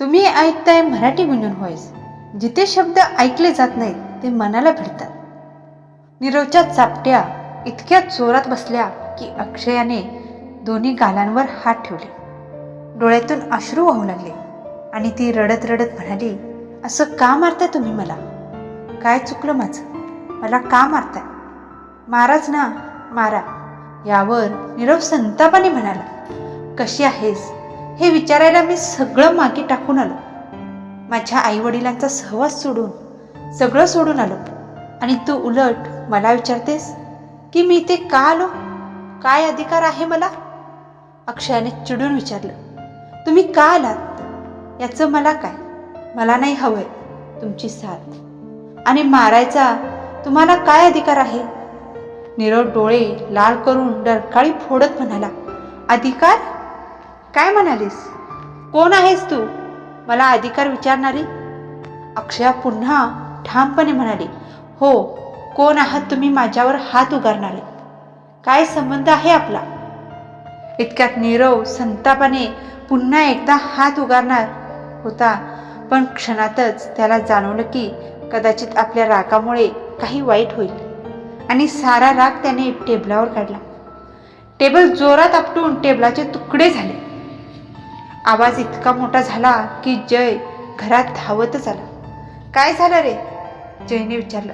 तुम्ही ऐकताय मराठी गुंजून व्हॉइस. जिथे शब्द ऐकले जात नाहीत ते मनाला भिडतात. नीरवच्या चापट्या इतक्या जोरात बसल्या की अक्षयाने दोन्ही गालांवर हात ठेवले. डोळ्यातून अश्रू वाहू लागले आणि ती रडत रडत म्हणाली असं का मारताय तुम्ही मला? काय चुकलं माझं? मला का मारताय? माराच ना मारा. यावर नीरव संतापाने म्हणाला कशी आहेस? हे विचारायला मी सगळं मागे टाकून आलो. माझ्या आईवडिलांचा सहवास सोडून सगळं सोडून आलो. आणि तू उलट मला विचारतेस की मी इथे का आलो? काय अधिकार आहे मला? अक्षयाने चिडून विचारलं. तुम्ही का आलात? याचं मला काय? मला नाही हवंय तुमची साथ. आणि मारायचा तुम्हाला काय अधिकार आहे? नीरव डोळे लाल करून डरकाळी फोडत म्हणाला अधिकार? काय म्हणालीस? कोण आहेस तू? मला अधिकार विचारणारी? अक्षया पुन्हा ठामपणे म्हणाली हो कोण आहात तुम्ही माझ्यावर हात उगारणारे? काय संबंध आहे आपला? इतक्यात नीरव संतापाने पुन्हा एकदा हात उगारणार होता पण क्षणातच त्याला जाणवलं की कदाचित आपल्या रागामुळे काही वाईट होईल आणि सारा राग त्याने टेबलावर काढला. टेबल जोरात आपटून टेबलाचे तुकडे झाले. आवाज इतका मोठा झाला की जय घरात धावतच आला. काय झालं रे? जयने विचारलं.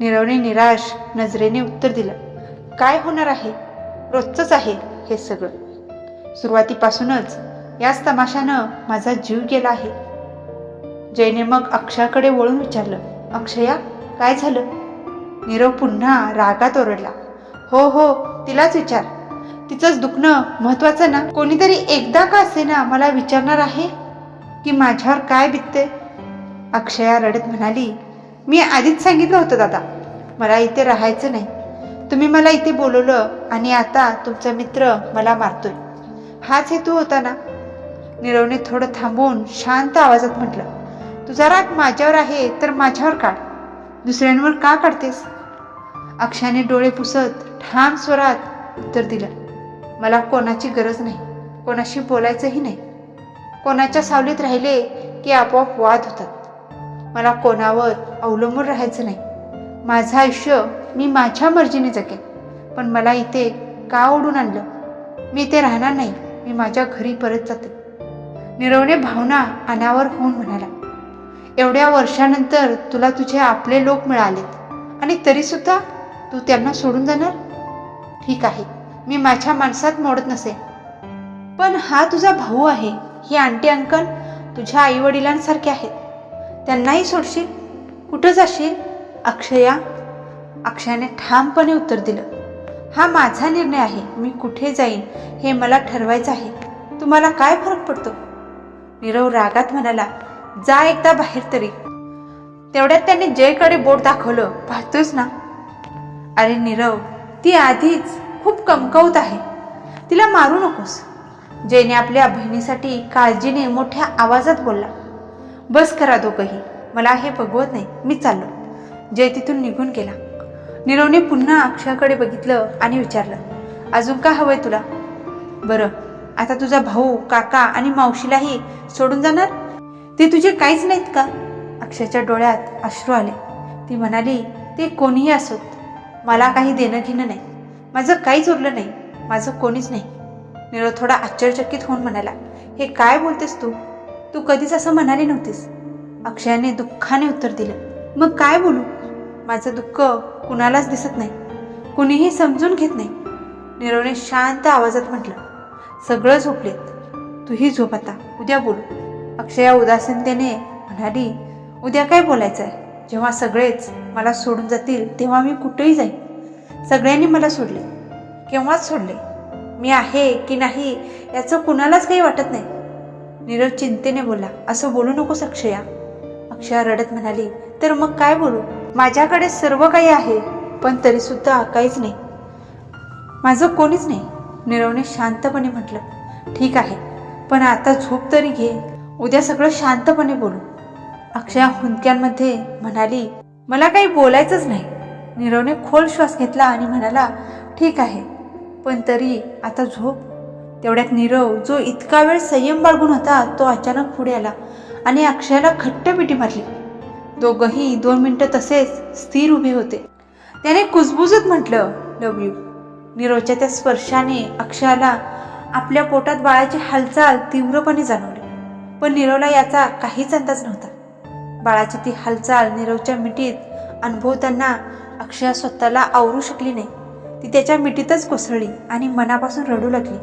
निरवने निराश नजरेने उत्तर दिलं. काय होणार आहे? रोजचंच आहे हे सगळं. सुरुवातीपासूनच याच तमाशानं माझा जीव गेला आहे. जयने मग अक्षयाकडे वळून विचारलं. अक्षया काय झालं? नीरव पुन्हा रागात ओरडला. हो हो तिलाच विचार. तिचंच दुखणं महत्वाचं ना? कोणीतरी एकदा का असे ना मला विचारणार आहे? की माझ्यावर काय बितते अक्षया रडत म्हणाली मी आधीच सांगितलं होतं दादा मला इथे राहायचं नाही. तुम्ही मला इथे बोलवलं आणि आता तुमचा मित्र मला मारतोय. हाच हेतू होता ना? निरवने थोडं थांबून शांत आवाजात म्हटलं तुझा राग माझ्यावर आहे तर माझ्यावर काढ. दुसऱ्यांवर का काढतेस? अक्षयाने डोळे पुसत ठाम स्वरात उत्तर दिलं मला कोणाची गरज नाही कोणाशी बोलायचंही नाही. कोणाच्या सावलीत राहिले की आपोआप वाद होतात. मला कोणावर अवलंबून राहायचं नाही. माझं आयुष्य मी माझ्या मर्जीने जगेन पण मला इथे का ओढून आणलं? मी इथे राहणार नाही मी माझ्या घरी परत जाते. निरवणे भावना अनावर होऊन म्हणाला एवढ्या वर्षानंतर तुला तुझे आपले लोक मिळालेत आणि तरीसुद्धा तू त्यांना सोडून जाणार? ठीक आहे मी माझ्या माणसात मोडत नसे. पण हा तुझा भाऊ आहे ही आंटी अंकल तुझ्या आई वडिलांसारखे आहेत. त्यांनाही सोडशील कुठं जाशील? अक्षया अक्षयाने ठामपणे उत्तर दिलं. हा माझा निर्णय आहे मी कुठे जाईन हे मला ठरवायचं आहे. तुम्हाला काय फरक पडतो? नीरव रागात म्हणाला जा एकदा बाहेर तरी. तेवढ्यात त्याने जयकडे बोट दाखवलं. पाहतोस ना? अरे नीरव ती आधीच. खूप कमकवत आहे. तिला मारू नकोस. जयने आपल्या बहिणीसाठी काळजीने मोठ्या आवाजात बोलला बस करा दोघंही. मला हे बघवत नाही. मी चाललो. जय तिथून निघून गेला. निरवने पुन्हा अक्षयाकडे बघितलं आणि विचारलं अजून का हवंय तुला? बरं. आता तुझा भाऊ काका आणि मावशीलाही सोडून जाणार? ते तुझे काहीच नाहीत का? अक्षयच्या डोळ्यात अश्रू आले. ती म्हणाली ते कोणीही असोत. मला काही देणं घेणं नाही. माझं काहीच उरलं नाही. माझं कोणीच नाही. नीरव थोडा आश्चर्यचकित होऊन म्हणाला हे काय बोलतेस तू? तू कधीच असं म्हणाली नव्हतीस. अक्षयाने दुःखाने उत्तर दिलं मग काय बोलू? माझं दुःख कुणालाच दिसत नाही. कुणीही समजून घेत नाही. नीरवने शांत आवाजात म्हटलं सगळं झोपलेत तूही झोप आता. उद्या बोलू. अक्षया उदासीनतेने म्हणाली उद्या काय बोलायचं आहे जेव्हा सगळेच मला सोडून जातील तेव्हा मी कुठेही जाईन. सगळ्यांनी मला सोडले. केव्हाच सोडले? मी आहे की नाही याचं कुणालाच काही वाटत नाही. नीरव चिंतेने बोला असं बोलू नकोस अक्षया अक्षया रडत म्हणाली तर मग काय बोलू? माझ्याकडे सर्व काही आहे पण तरीसुद्धा काहीच नाही. माझं कोणीच नाही. नीरवने शांतपणे म्हटलं ठीक आहे पण आता झोप तरी घे. उद्या सगळं शांतपणे बोलू. अक्षया हुंदक्यांमध्ये म्हणाली मला काही बोलायचंच नाही. नीरवने खोल श्वास घेतला आणि म्हणाला ठीक आहे पण तरी आता झोप. तेवढ्यात नीरव जो इतका वेळ संयम बाळगून होता तो अचानक पुढे आला आणि अक्षयाला खट्ट मिठी मारली. दोघंही दोन मिनटं तसेच स्थिर उभे होते. त्याने कुजबुजत म्हटलं लव यू. नीरवच्या त्या स्पर्शाने अक्षयाला आपल्या पोटात बाळाची हालचाल तीव्रपणे जाणवली पण नीरवला याचा काहीच अंदाज नव्हता. बाळाची ती हालचाल नीरवच्या मिठीत अनुभवताना अक्षया स्वतःला आवरू शकली नाही. ती त्याच्या मिठीतच कोसळली आणि मनापासून रडू लागली.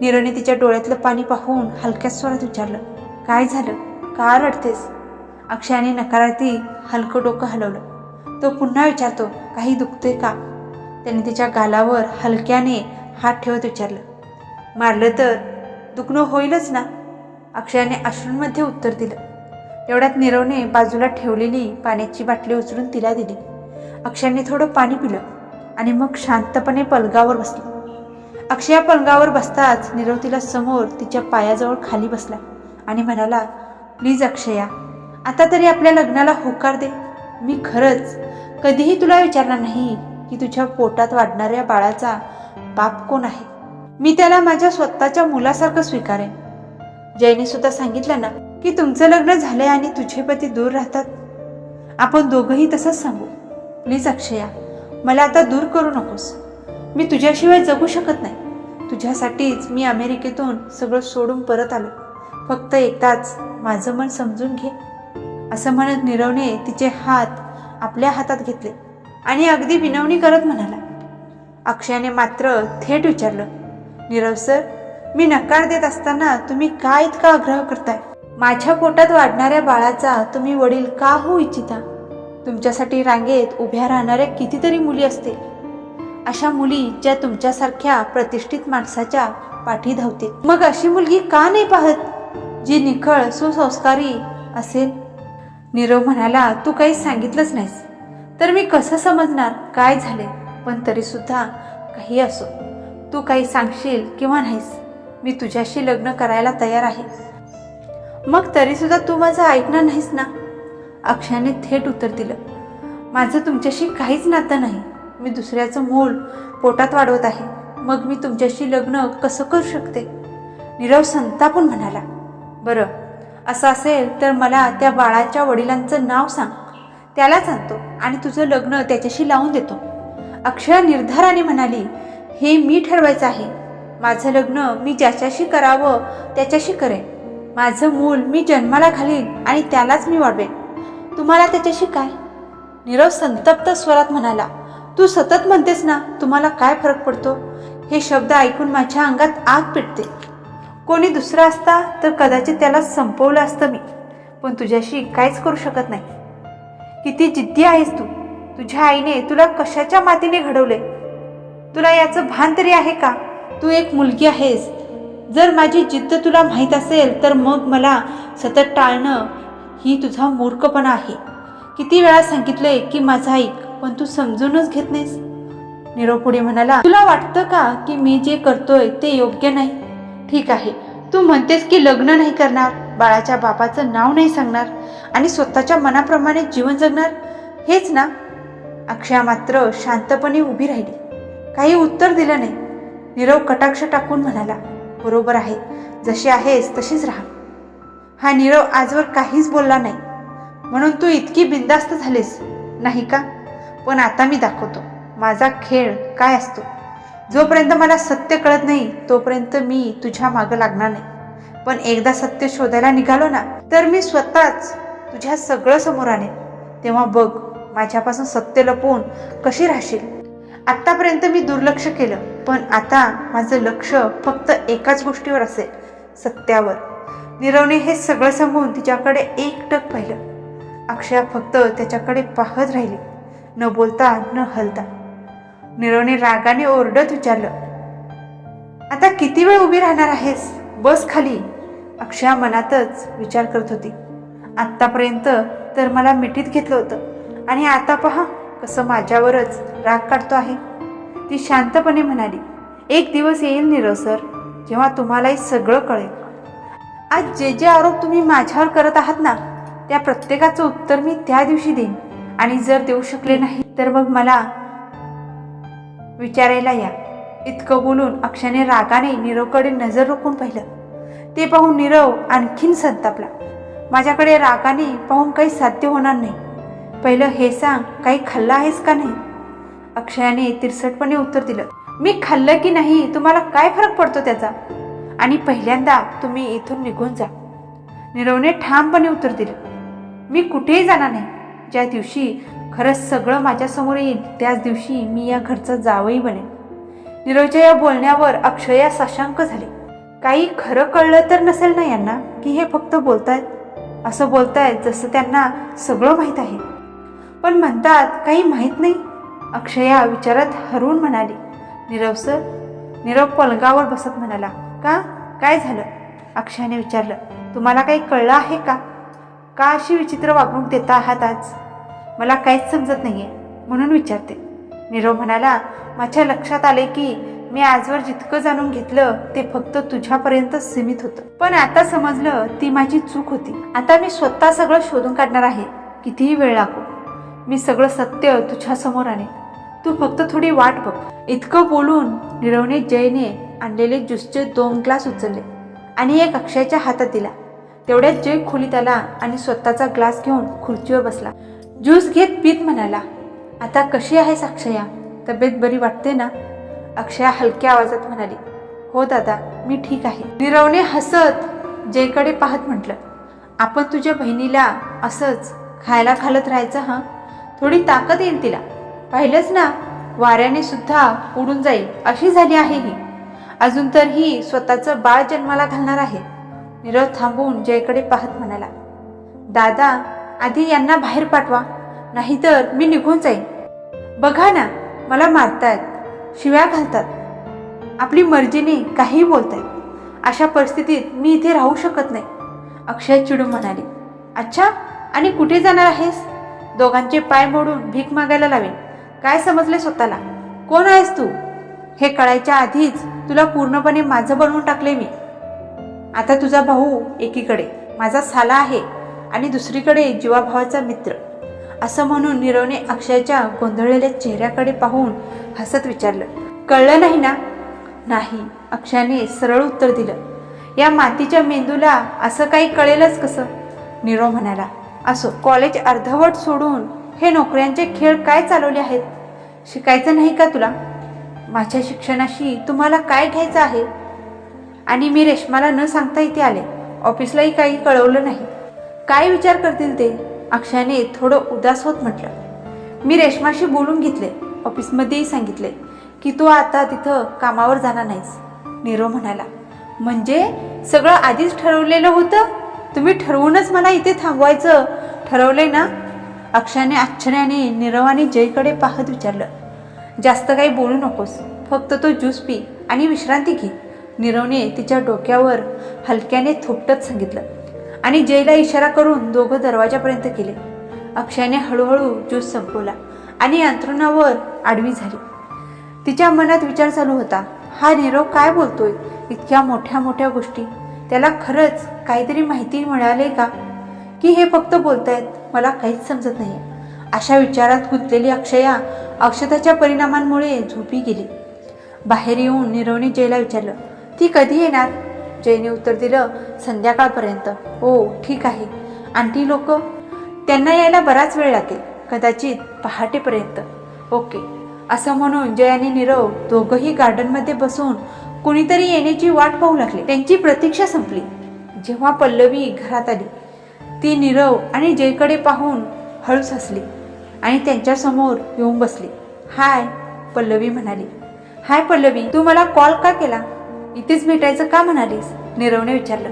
नीरवने तिच्या डोळ्यातलं पाणी पाहून हलक्या स्वरात विचारलं काय झालं? का रडतेस? अक्षयाने नकारार्थी हलकं डोकं हलवलं. तो पुन्हा विचारतो काही दुखतंय का? त्याने तिच्या गालावर हलक्याने हात ठेवत विचारलं मारलं तर? दुखणं होईलच ना? अक्षयाने अश्रूंमध्ये उत्तर दिलं. तेवढ्यात नीरवने बाजूला ठेवलेली पाण्याची बाटली उचलून तिला दिली. अक्षयाने थोडं पाणी पिलं आणि मग शांतपणे पलगावर बसली. अक्षया पलगावर बसताच निरव तिला समोर तिच्या पायाजवळ खाली बसला आणि म्हणाला प्लीज अक्षया आता तरी आपल्या लग्नाला होकार दे. मी खरंच कधीही तुला विचारणार नाही की तुझ्या पोटात वाढणाऱ्या बाळाचा बाप कोण आहे. मी त्याला माझ्या स्वतःच्या मुलासारखं स्वीकारेन. जयने सुद्धा सांगितलं ना की तुमचं लग्न झालंय आणि तुझे पती दूर राहतात. आपण दोघंही तसंच सांगू. प्लीज अक्षया मला आता दूर करू नकोस. मी तुझ्याशिवाय जगू शकत नाही. तुझ्यासाठीच मी अमेरिकेतून सगळं सोडून परत आलो. फक्त एकदाच माझं मन समजून घे. असं म्हणत निरवने तिचे हात आपल्या हातात घेतले आणि अगदी विनवणी करत म्हणाला. अक्षयाने मात्र थेट विचारलं नीरव सर मी नकार देत असताना तुम्ही का इतका आग्रह करताय? माझ्या पोटात वाढणाऱ्या बाळाचा तुम्ही वडील का होऊ इच्छिता? तुमच्यासाठी रांगेत उभ्या राहणाऱ्या कितीतरी मुली असतील. अशा मुली ज्या तुमच्यासारख्या प्रतिष्ठित माणसाच्या पाठी धावतील. मग अशी मुलगी का नाही पाहत? जी निखळ सुसंस्कारी असेल. नीरव म्हणाला तू काही सांगितलंच नाहीस. तर मी कसं समजणार? काय झाले पण तरी सुद्धा काही असो. तू काही सांगशील किंवा नाहीस. मी तुझ्याशी लग्न करायला तयार आहे. मग तरी सुद्धा तू माझं ऐकणार नाहीस ना? अक्षयाने थेट उत्तर दिलं. माझं तुमच्याशी काहीच नातं नाही. मी दुसऱ्याचं मूल पोटात वाढवत आहे. मग मी तुमच्याशी लग्न कसं करू शकते? नीरव संतापून म्हणाला. बरं. असं असेल तर मला त्या बाळाच्या वडिलांचं नाव सांग. त्यालाच आणतो आणि तुझं लग्न त्याच्याशी लावून देतो. अक्षय निर्धाराने म्हणाली हे मी ठरवायचं आहे. माझं लग्न मी ज्याच्याशी करावं त्याच्याशी करेन. माझं मूल मी जन्माला घालीन आणि त्यालाच मी वाढवेन. तुम्हाला त्याच्याशी काय? नीरव संतप्त स्वरात म्हणाला तू सतत म्हणतेस ना तुम्हाला काय फरक पडतो? हे शब्द ऐकून माझ्या अंगात आग पेटते. कोणी दुसरा असता तर कदाचित त्याला संपवलं असतं मी पण तुझ्याशी काहीच करू शकत नाही. किती जिद्दी आहेस तू. तुझ्या आईने तुला कशाच्या मातीने घडवले? तुला याचं भान तरी आहे का? तू एक मुलगी आहेस. जर माझी जिद्द तुला माहीत असेल तर मग मला सतत टाळणं ही तुझा मूर्खपणा आहे. किती वेळा सांगितलंय की माझा ऐक पण तू समजूनच घेत नाहीस. नीरव पुढे म्हणाला तुला वाटतं का की मी जे करतोय ते योग्य नाही? ठीक आहे तू म्हणतेस की लग्न नाही करणार बाळाच्या बापाचं नाव नाही सांगणार आणि स्वतःच्या मनाप्रमाणे जीवन जगणार? हेच ना? अक्षया मात्र शांतपणे उभी राहिली. काही उत्तर दिलं नाही. नीरव कटाक्ष टाकून म्हणाला बरोबर आहे. जशी आहेस तशीच राहा. हा नीरव आजवर काहीच बोलला नाही. म्हणून तू इतकी बिंदास्त झालीस नाही का? पण आता मी दाखवतो माझा खेळ काय असतो? जोपर्यंत मला सत्य कळत नाही तोपर्यंत मी तुझ्या मागं लागणार नाही. पण एकदा सत्य शोधायला निघालो ना तर मी स्वतःच तुझ्या सगळं समोर आणेन. तेव्हा बघ माझ्यापासून सत्य लपवून कशी राहशील? आत्तापर्यंत मी दुर्लक्ष केलं पण आता माझं लक्ष फक्त एकाच गोष्टीवर असेल सत्यावर. निरवने हे सगळं सांगून तिच्याकडे एकटक पाहिलं. अक्षया फक्त त्याच्याकडे पाहत राहिली. न बोलता न हलता. निरवने रागाने ओरडत विचारलं आता किती वेळ उभी राहणार आहेस? बस खाली. अक्षया मनातच विचार करत होती. आत्तापर्यंत तर मला मिठीत घेतलं होतं. आणि आता पहा कसं माझ्यावरच राग काढतो आहे. ती शांतपणे म्हणाली एक दिवस येईल निरव सर जेव्हा तुम्हालाही सगळं कळेल. आज जे जे आरोप तुम्ही माझ्यावर करत आहात ना त्या प्रत्येकाचं उत्तर मी त्या दिवशी देईन. आणि जर देऊ शकले नाही तर मग मला विचारायला या. इतकं बोलून अक्षयने रागाने नीरवकडे नजर रोखून पाहिलं. ते पाहून नीरव आणखीन संतापला. माझ्याकडे रागाने पाहून काही साध्य होणार नाही. पहिलं हे सांग काही खाल्लं आहेस का नाही? अक्षयाने तिरसटपणे उत्तर दिलं. मी खाल्लं की नाही तुम्हाला काय फरक पडतो त्याचा? आणि पहिल्यांदा तुम्ही इथून निघून जा. निरवने ठामपणे उत्तर दिलं. मी कुठेही जाणार नाही. ज्या दिवशी खरंच सगळं माझ्यासमोर येईल त्याच दिवशी मी या घरचा जावई बनेन. निरवच्या या बोलण्यावर अक्षया साशांक झाले. काही खरं कळलं तर नसेल ना यांना की हे फक्त बोलतायत? असं बोलतायत जसं त्यांना सगळं माहीत आहे. पण म्हणतात काही माहीत नाही. अक्षया विचारात हरवून म्हणाली. नीरव सर नीरव पलंगावर बसत म्हणाला. का? काय झालं? अक्षयाने विचारलं तुम्हाला काही कळलं आहे का? का अशी विचित्र वागणूक देता आहात आज? मला काहीच समजत नाही आहे म्हणून विचारते. नीरव म्हणाला माझ्या लक्षात आले की मी आजवर जितकं जाणून घेतलं ते फक्त तुझ्यापर्यंत सीमित होतं. पण आता समजलं ती माझी चूक होती. आता मी स्वतः सगळं शोधून काढणार आहे. कितीही वेळ लागो. मी सगळं सत्य तुझ्यासमोर आणेन. तू फक्त थोडी वाट बघ. इतकं बोलून नीरवने जयने आणलेले ज्यूसचे दोन ग्लास उचलले आणि एक अक्षयच्या हातात दिला. तेवढ्यात जय खोलीत आला आणि स्वतःचा ग्लास घेऊन खुर्चीवर बसला. ज्यूस घेत पीत म्हणाला आता कशी आहेस अक्षया? तब्येत बरी वाटते ना? अक्षया हलक्या आवाजात म्हणाली हो दादा मी ठीक आहे. निरवने हसत जयकडे पाहत म्हटलं आपण तुझ्या बहिणीला असंच खायला घालत राहायचं हां? थोडी ताकद येईल तिला. पाहिलंच ना वाऱ्याने सुद्धा उडून जाईल. अशी झाली आहे ही. अजून तर ही स्वतःचं बाळ जन्माला घालणार आहे. नीरव थांबून जयकडे पाहत म्हणाला दादा आधी यांना बाहेर पाठवा नाहीतर मी निघून जाईन. बघा ना मला मारतायत शिव्या घालतात. आपली मर्जीने काहीही बोलतायत. अशा परिस्थितीत मी इथे राहू शकत नाही. अक्षय चिडून म्हणाले अच्छा आणि कुठे जाणार आहेस? दोघांचे पाय मोडून भीक मागायला लावेन. काय समजले स्वतःला? कोण आहेस तू? हे कळायच्या आधीच तुला पूर्णपणे माझं बनवून टाकले मी. आता तुझा भाऊ एकीकडे माझा साला आहे आणि दुसरीकडे जीवाभावाचा मित्र. असं म्हणून नीरवने अक्षयच्या गोंधळलेल्या चेहऱ्याकडे पाहून हसत विचारलं. कळलं नाही ना? नाही अक्षयाने सरळ उत्तर दिलं. या मातीच्या मेंदूला असं काही कळेलच कसं? नीरव म्हणाला. असो कॉलेज अर्धवट सोडून हे नोकऱ्यांचे खेळ काय चालवले आहेत? शिकायचं नाही का तुला? माझ्या शिक्षणाशी तुम्हाला काय घ्यायचं आहे? आणि मी रेश्माला न सांगता इथे आले. ऑफिसलाही काही कळवलं नाही. काय विचार करतील ते? अक्षयाने थोडं उदास होत म्हटलं. मी रेश्माशी बोलून घेतले. ऑफिसमध्येही सांगितले की तू आता तिथं कामावर जाणार नाहीस. नीरव म्हणाला म्हणजे सगळं आधीच ठरवलेलं होतं? तुम्ही ठरवूनच मला इथे थांबवायचं ठरवलंय ना? अक्षयाने आश्चर्याने निरवाने जयकडे पाहत विचारलं जास्त काही बोलू नकोस. फक्त तो ज्यूस पी आणि विश्रांती घे. निरवने तिच्या डोक्यावर हलक्याने थोपटत सांगितलं. आणि जयला इशारा करून दोघं दरवाजापर्यंत गेले. अक्षयाने हळूहळू ज्यूस संपवला आणि अंथरुणावर आडवी झाली. तिच्या मनात विचार चालू होता हा नीरव काय बोलतोय? इतक्या मोठ्या मोठ्या गोष्टी. त्याला खरंच काहीतरी माहिती मिळाले का? की हे फक्त बोलतायत? मला काहीच समजत नाही अशा विचारात गुंतलेली अक्षया औषधाच्या परिणामांमुळे झोपी गेली. बाहेर येऊन निरवने जयला विचारलं ती कधी येणार? जयने उत्तर दिलं संध्याकाळपर्यंत. हो ठीक आहे. आणखी लोक? त्यांना यायला बराच वेळ लागेल कदाचित पहाटेपर्यंत. ओके. असं म्हणून जय आणि नीरव दोघंही गार्डनमध्ये बसून कुणीतरी येण्याची वाट पाहू लागली. त्यांची प्रतीक्षा संपली. जेव्हा पल्लवी घरात आली ती नीरव आणि जयकडे पाहून हळूच हसली. आणि त्यांच्यासमोर येऊन बसली. हाय पल्लवी म्हणाली. हाय पल्लवी तू मला कॉल का केला? इथेच भेटायचं का म्हणालीस? नीरवने विचारलं.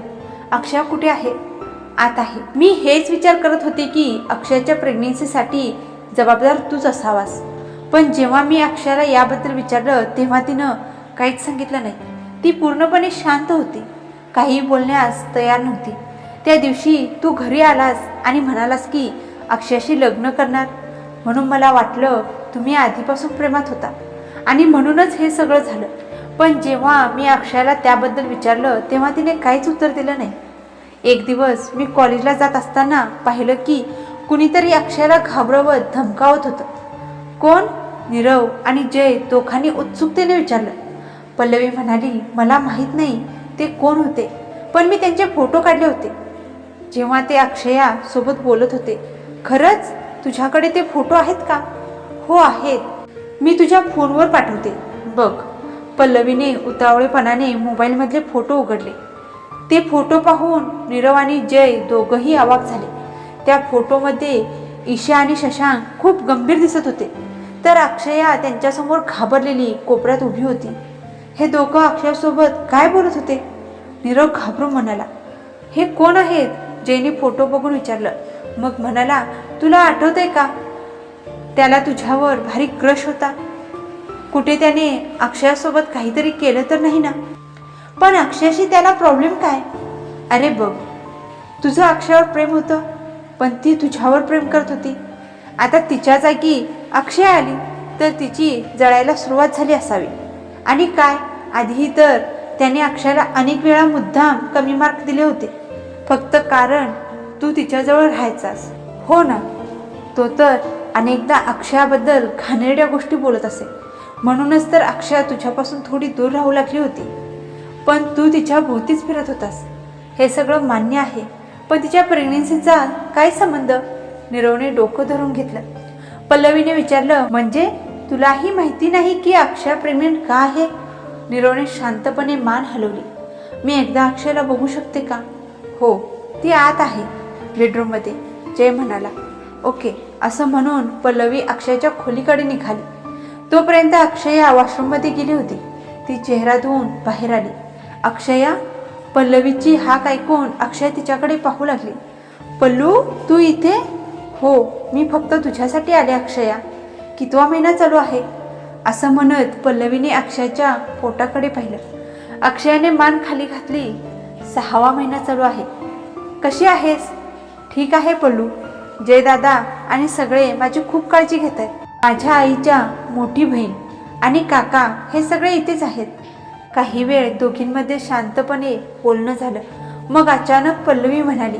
अक्षय कुठे आहे? आत आहे. मी हेच विचार करत होते की अक्षयच्या प्रेग्नेन्सीसाठी जबाबदार तूच असावास. पण जेव्हा मी अक्षयाला याबद्दल विचारलं तेव्हा तिनं काहीच सांगितलं नाही. ती पूर्णपणे शांत होती. काही बोलण्यास तयार नव्हती. त्या दिवशी तू घरी आलास आणि म्हणालास की अक्षयाशी लग्न करणार. म्हणून मला वाटलं तुम्ही आधीपासून प्रेमात होता. आणि म्हणूनच हे सगळं झालं. पण जेव्हा मी अक्षयाला त्याबद्दल विचारलं तेव्हा तिने काहीच उत्तर दिलं नाही. एक दिवस मी कॉलेजला जात असताना पाहिलं की कुणीतरी अक्षयाला घाबरवत धमकावत होतं. कोण? नीरव आणि जय दोघांनी उत्सुकतेने विचारलं. पल्लवी म्हणाली मला माहीत नाही ते कोण होते? पण मी त्यांचे फोटो काढले होते. जेव्हा ते अक्षया सोबत बोलत होते. खरंच? तुझ्याकडे ते फोटो आहेत का? हो आहेत. मी तुझ्या फोनवर पाठवते. बघ पल्लवीने उतावळेपणाने मोबाईलमधले फोटो उघडले. ते फोटो पाहून नीरव आणि जय दोघंही आवाक झाले. त्या फोटोमध्ये ईशा आणि शशांक खूप गंभीर दिसत होते. तर अक्षया त्यांच्यासमोर घाबरलेली कोपऱ्यात उभी होती. हे दोघं अक्षयासोबत काय बोलत होते? नीरव घाबरून म्हणाला हे कोण आहेत? जयने फोटो बघून विचारलं. मग म्हणाला तुला आठवते का? त्याला तुझ्यावर भारी क्रश होता. कुठे त्याने अक्षयासोबत काहीतरी केलं तर नाही ना? पण अक्षयाशी त्याला प्रॉब्लेम काय? अरे बघ तुझं अक्षयावर प्रेम होतं पण ती तुझ्यावर प्रेम करत होती. आता तिच्या जागी अक्षय आली तर तिची जळायला सुरुवात झाली असावी. आणि काय? आधीही तर त्याने अक्षयाला अनेक वेळा मुद्दाम कमी मार्क दिले होते. फक्त कारण तू तिच्याजवळ राहायचास. हो ना. तो तर अनेकदा अक्षयाबद्दल घाणेरड्या गोष्टी बोलत असे. म्हणूनच तर अक्षया तुझ्यापासून थोडी दूर राहू लागली होती. पण तू तिच्या भोवतीच फिरत होतास. हे सगळं मान्य आहे. पण तिच्या प्रेग्नेन्सीचा काय संबंध? निरवने डोकं धरून घेतलं. पल्लवीने विचारलं म्हणजे तुलाही माहिती नाही की अक्षय प्रेग्नेंट का आहे? निरवने शांतपणे मान हलवली. मी एकदा अक्षयला बघू शकते का? हो ती आत आहे बेडरूममध्ये. जय म्हणाला ओके असं म्हणून पल्लवी अक्षयच्या खोलीकडे निघाली. तोपर्यंत अक्षया वॉशरूममध्ये गेली होती. ती चेहरा धुवून बाहेर आली. अक्षया पल्लवीची हाक ऐकून अक्षय तिच्याकडे पाहू लागली. पल्लू तू इथे? हो मी फक्त तुझ्यासाठी आले अक्षया. कितवा महिना चालू आहे. असं म्हणत पल्लवीने अक्षयाच्या पोटाकडे पाहिलं. अक्षयाने मान खाली घातली. सहावा महिना चालू आहे. कशी आहेस? ठीक आहे पल्लू. जय दादा आणि सगळे माझी खूप काळजी घेत आहेत माझ्या आईच्या मोठी बहीण आणि काका हे सगळे इथेच आहेत. काही वेळ दोघींमध्ये शांतपणे बोलणं झालं. मग अचानक पल्लवी म्हणाली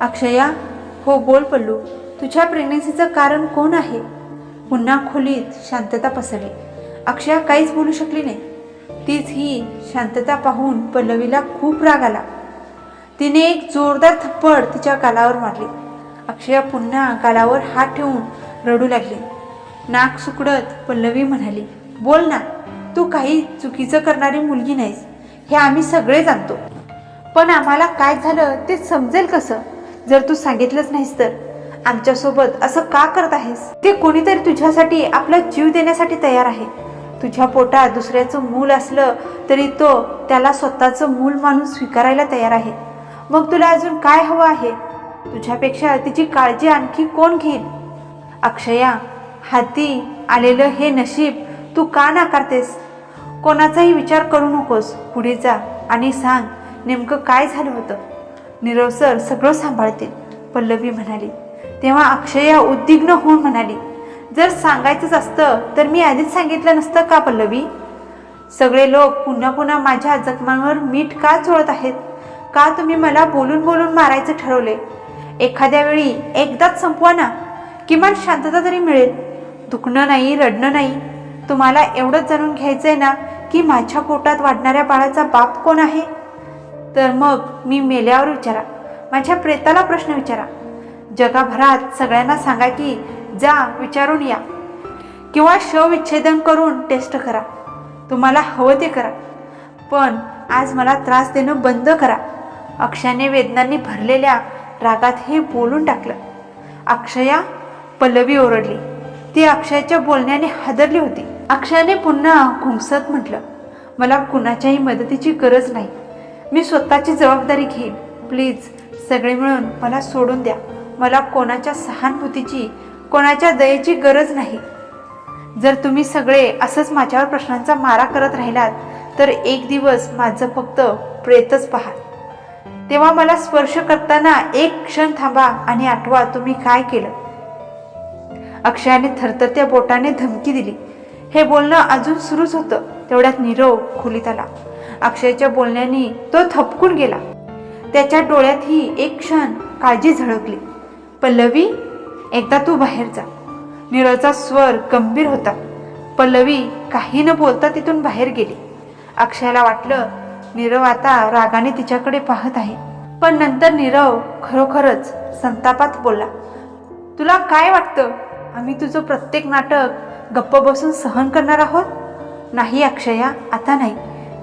अक्षया हो बोल पल्लू. तुझ्या प्रेग्नन्सीचं कारण कोण आहे? पुन्हा खोलीत शांतता पसरली. अक्षया काहीच बोलू शकली नाही. तीच ही शांतता पाहून पल्लवीला खूप राग आला. तिने एक जोरदार थप्पड तिच्या गालावर मारली. अक्षया पुन्हा गालावर हात ठेवून रडू लागली. नाक सुकडत पल्लवी म्हणाली बोल ना तू काही चुकीचं करणारी मुलगी नाहीस. हे आम्ही सगळे जाणतो पण आम्हाला काय झालं ते समजेल कसं? जर तू सांगितलंच नाहीस तर. आमच्यासोबत असं का करत आहेस? ते कोणीतरी तुझ्यासाठी आपला जीव देण्यासाठी तयार आहे. तुझ्या पोटात दुसऱ्याचं मूल असलं तरी तो त्याला स्वतःचं मूल मानून स्वीकारायला तयार आहे. मग तुला अजून काय हवं आहे? तुझ्यापेक्षा तिची काळजी आणखी कोण घेईल? अक्षया हाती आलेलं हे नशीब तू का नाकारतेस? कोणाचाही विचार करू नकोस. पुढे जा आणि सांग नेमकं काय झालं होतं? नीरव सर सगळं सांभाळतील पल्लवी म्हणाली. तेव्हा अक्षया उद्विग्न होऊन म्हणाली जर सांगायचंच असतं तर मी आधीच सांगितलं नसतं का पल्लवी? सगळे लोक पुन्हा पुन्हा माझ्या जखमांवर मीठ का चोळत आहेत? का तुम्ही मला बोलून बोलून मारायचं ठरवले? एखाद्या वेळी एकदाच संपवा ना. किमान शांतता तरी मिळेल. दुखणं नाही रडणं नाही. तुम्हाला एवढंच जाणून घ्यायचंय ना की माझ्या पोटात वाढणाऱ्या बाळाचा बाप कोण आहे? तर मग मी मेल्यावर विचारा. माझ्या प्रेताला प्रश्न विचारा. जगाभरात सगळ्यांना सांगा की जा विचारून या. किंवा शवविच्छेदन करून टेस्ट करा. तुम्हाला हवं ते करा. पण आज मला त्रास देणं बंद करा. अक्षयाने वेदनांनी भरलेल्या रागात हे बोलून टाकलं. अक्षया पल्लवी ओरडली. ती अक्षयाच्या बोलण्याने हादरली होती. अक्षयाने पुन्हा घुमसत म्हटलं मला कुणाच्याही मदतीची गरज नाही. मी स्वतःची जबाबदारी घेईन. प्लीज सगळे मिळून मला सोडून द्या. मला कोणाच्या सहानुभूतीची कोणाच्या दयेची गरज नाही. जर तुम्ही सगळे असंच माझ्यावर प्रश्नांचा मारा करत राहिलात तर एक दिवस माझं फक्त प्रेतच पहा. तेव्हा मला स्पर्श करताना एक क्षण थांबा आणि आठवा तुम्ही काय केलं? अक्षयाने थरथरत्या बोटाने धमकी दिली. हे बोलणं अजून सुरूच होतं. तेवढ्यात नीरव खोलीत आला. अक्षयच्या बोलण्याने तो थपकून गेला. त्याच्या डोळ्यातही एक क्षण काळजी झळकली. पल्लवी एकदा तू बाहेर जा. नीरवचा स्वर गंभीर होता. पल्लवी काही न बोलता तिथून बाहेर गेली. अक्षयाला वाटलं नीरव आता रागाने तिच्याकडे पाहत आहे. पण नंतर नीरव खरोखरच संतापात बोलला तुला काय वाटतं? आम्ही तुझं प्रत्येक नाटक गप्प बसून सहन करणार आहोत? नाही अक्षया आता नाही.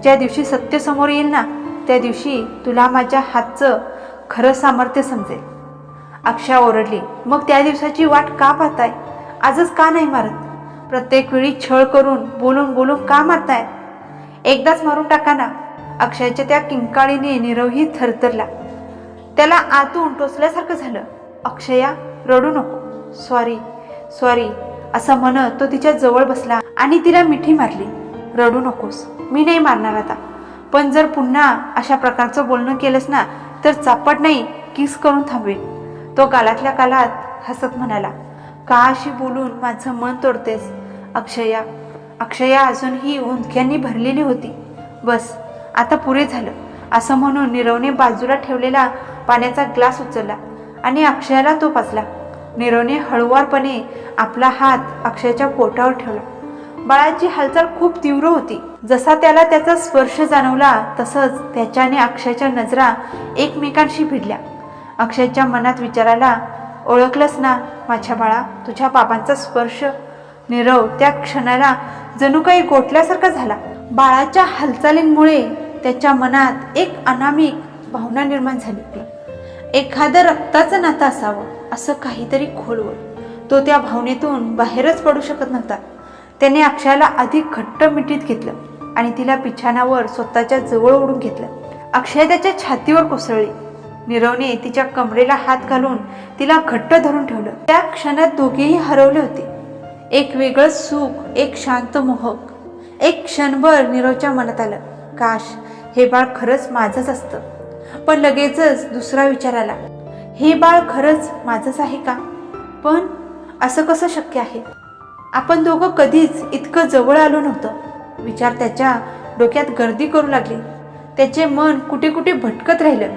ज्या दिवशी सत्य समोर येईल ना त्या दिवशी तुला माझ्या हातचं खरं सामर्थ्य समजेल. अक्षया ओरडली मग त्या दिवसाची वाट का पाहताय? आजच का नाही मारत? प्रत्येक वेळी छळ करून बोलून बोलून का मारताय? एकदाच मारून टाका ना. अक्षयच्या त्या किंकाळीने निरवही थरथरला. त्याला आतून टोचल्यासारखं झालं. अक्षया रडू नको. सॉरी सॉरी असं म्हणत तो तिच्या जवळ बसला आणि तिला मिठी मारली. रडू नकोस मी नाही मारणार आता. पण जर पुन्हा अशा प्रकारचं बोलणं केलंस ना तर चापट नाही किस करून थांबवेल तो गालातल्या कालात हसत म्हणाला का अशी बोलून माझं मन तोडतेस अक्षया? अक्षया अजूनही उंदक्यांनी भरलेली होती. बस आता पुरे झालं. असं म्हणून नीरवने बाजूला ठेवलेला पाण्याचा ग्लास उचलला आणि अक्षयाला तो पाचला नीरवने हळुवारपणे आपला हात अक्षयाच्या पोटावर ठेवला. बाळाची हालचाल खूप तीव्र होती. जसा त्याला त्याचा स्पर्श जाणवला तसंच त्याच्याने अक्षयच्या नजरा एकमेकांशी भिडल्या. अक्षयच्या मनात विचाराला ओळखलंस ना माझ्या बाळा? तुझ्या बाबांचा स्पर्श? नीरव त्या क्षणाला जणू काही गोठल्यासारखा झाला. बाळाच्या हालचालींमुळे त्याच्या मनात एक अनामिक भावना निर्माण झाली होती. एखादं रक्ताचं नातं असावं असं काहीतरी खोलवर. तो त्या भावनेतून बाहेरच पडू शकत नव्हता. त्याने अक्षयाला अधिक घट्ट मिठीत घेतलं आणि तिला पिछाणावर स्वतःच्या जवळ ओढून घेतलं. अक्षय त्याच्या छातीवर कोसळली. निरवने तिच्या कमरेला हात घालून तिला घट्ट धरून ठेवलं. त्या क्षणात दोघेही हरवले होते. एक वेगळं सुख एक शांत मोहक. एक क्षणभर नीरवच्या मनात आलं. काश हे बाळ खरंच माझंच असतं. पण लगेचच दुसरा विचार आला हे बाळ खरंच माझंच आहे का? पण असं कसं शक्य आहे? आपण दोघं कधीच इतकं जवळ आलो नव्हतं. विचार त्याच्या डोक्यात गर्दी करू लागली. त्याचे मन कुठे कुठे भटकत राहिलं.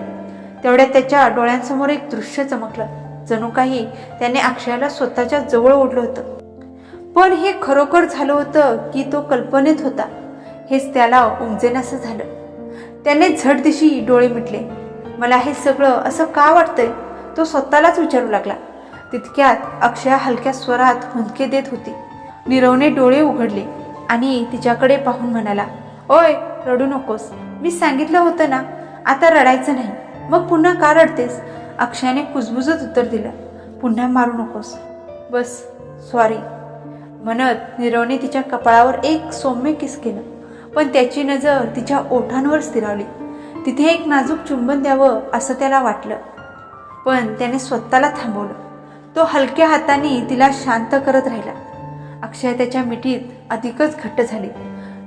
तेवढ्यात त्याच्या डोळ्यांसमोर एक दृश्य चमकलं. जणू काही त्याने अक्षयाला स्वतःच्या जवळ ओढलं होतं. पण हे खरोखर झालं होतं की तो कल्पनेत होता. हेच त्याला उमजेनासं झालं. त्याने झटदिशी डोळे मिटले. मला हे सगळं असं का वाटतंय? तो स्वतःलाच विचारू लागला. तितक्यात अक्षया हलक्या स्वरात हुंदके देत होती. निरवने डोळे उघडले आणि तिच्याकडे पाहून म्हणाला ओय रडू नकोस. मी सांगितलं होतं ना आता रडायचं नाही. मग पुन्हा का रडतेस? अक्षयाने कुजबुजत उत्तर दिलं पुन्हा मारू नकोस. बस सॉरी म्हणत निरवने तिच्या कपाळावर एक सौम्य किस केलं. पण त्याची नजर तिच्या ओठांवर स्थिरावली. तिथे एक नाजूक चुंबन द्यावं असं त्याला वाटलं. पण त्याने स्वतःला थांबवलं. तो हलक्या हाताने तिला शांत करत राहिला. अक्षय त्याच्या मिठीत अधिकच घट्ट झाली.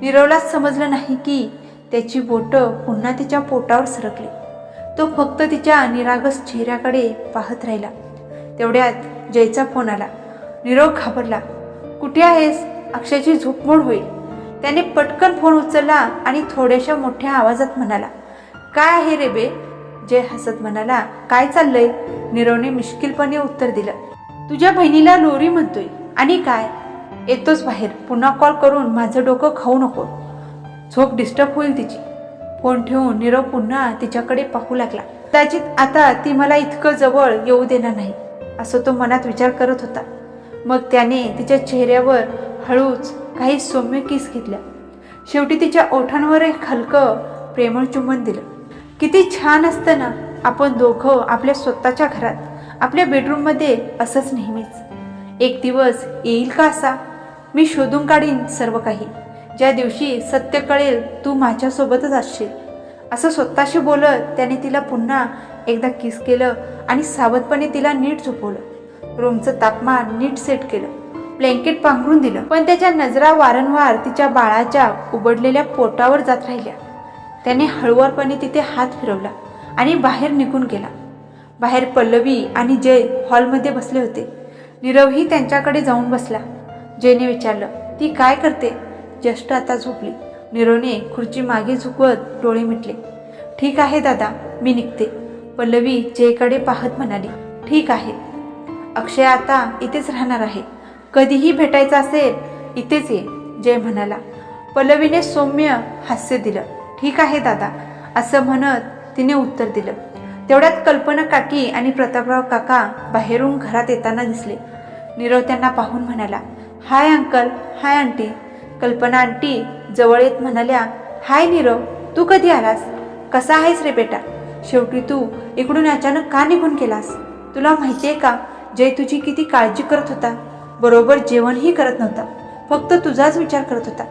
निरवलाच समजलं नाही की त्याची बोटं पुन्हा तिच्या पोटावर सरकली. तो फक्त तिच्या निरागस चेहऱ्याकडे पाहत राहिला. तेवढ्यात जयचा फोन आला. निरव घाबरला. कुठे आहेस? अक्षयची झोपमोड होईल. त्याने पटकन फोन उचलला आणि थोड्याशा मोठ्या आवाजात म्हणाला काय आहे रे बे? जय हसत म्हणाला काय चाललंय? नीरवने मिश्किलपणे उत्तर दिलं तुझ्या बहिणीला लोरी म्हणतोय. आणि काय? येतोच बाहेर. पुन्हा कॉल करून माझं डोकं खाऊ नको. झोप डिस्टर्ब होईल तिची. फोन ठेवून नीरव पुन्हा तिच्याकडे पाहू लागला कदाचित आता ती मला इतकं जवळ येऊ देणार नाही असं तो मनात विचार करत होता. मग त्याने तिच्या चेहऱ्यावर हळूच काही सौम्य किस घेतल्या. शेवटी तिच्या ओठांवर एक हलकं प्रेमळ चुंबन दिलं. किती छान असतं ना आपण दोघं आपल्या स्वतःच्या घरात आपल्या बेडरूममध्ये असंच नेहमीच. एक दिवस येईल का असा? मी शोधून काढीन सर्व काही. ज्या दिवशी सत्य कळेल तू माझ्यासोबतच असशील. असं स्वतःशी बोलत त्याने तिला पुन्हा एकदा किस केलं आणि सावधपणे तिला नीट झोपवलं. रूमचं तापमान नीट सेट केलं. ब्लँकेट पांघरून दिलं. पण त्याच्या नजरा वारंवार तिच्या बाळाच्या उबडलेल्या पोटावर जात राहिल्या. त्याने हळुवारपणे तिथे हात फिरवला आणि बाहेर निघून गेला. बाहेर पल्लवी आणि जय हॉलमध्ये बसले होते. नीरवही त्यांच्याकडे जाऊन बसला. जयने विचारलं ती काय करते? जस्ट आता झोपली. नीरवने खुर्ची मागे झुकवत डोळे मिटले. ठीक आहे दादा मी निघते. पल्लवी जयकडे पाहत म्हणाली ठीक आहे. अक्षय आता इथेच राहणार आहे. कधीही भेटायचं असेल इथेच ये जय म्हणाला. पल्लवीने सौम्य हास्य दिलं. ठीक आहे दादा असं म्हणत तिने उत्तर दिलं. तेवढ्यात कल्पना काकी आणि प्रतापराव काका बाहेरून घरात येताना दिसले. नीरव त्यांना पाहून म्हणाला hi uncle hi aunty. Kalpana aunty जवळ येत म्हणाल्या हाय नीरव तू कधी आलास? कसा आहेस रे बेटा? शेवटी तू इकडून अचानक का निघून गेलास? तुला माहिती आहे का जय तुझी किती काळजी करत होता? बरोबर जेवणही करत नव्हता. फक्त तुझाच विचार करत होता.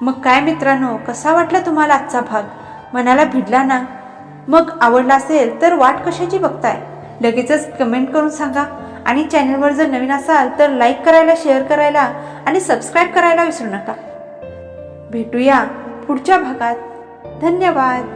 मग काय मित्रांनो कसा वाटला तुम्हाला आजचा भाग? मनाला भिडला ना? मग आवडला असेल तर वाट कशाची बघताय? लगेचच कमेंट करून सांगा. आणि चॅनलवर जर नवीन असाल तर लाईक करायला शेअर करायला आणि सबस्क्राईब करायला विसरू नका. भेटूया पुढच्या भागात. धन्यवाद.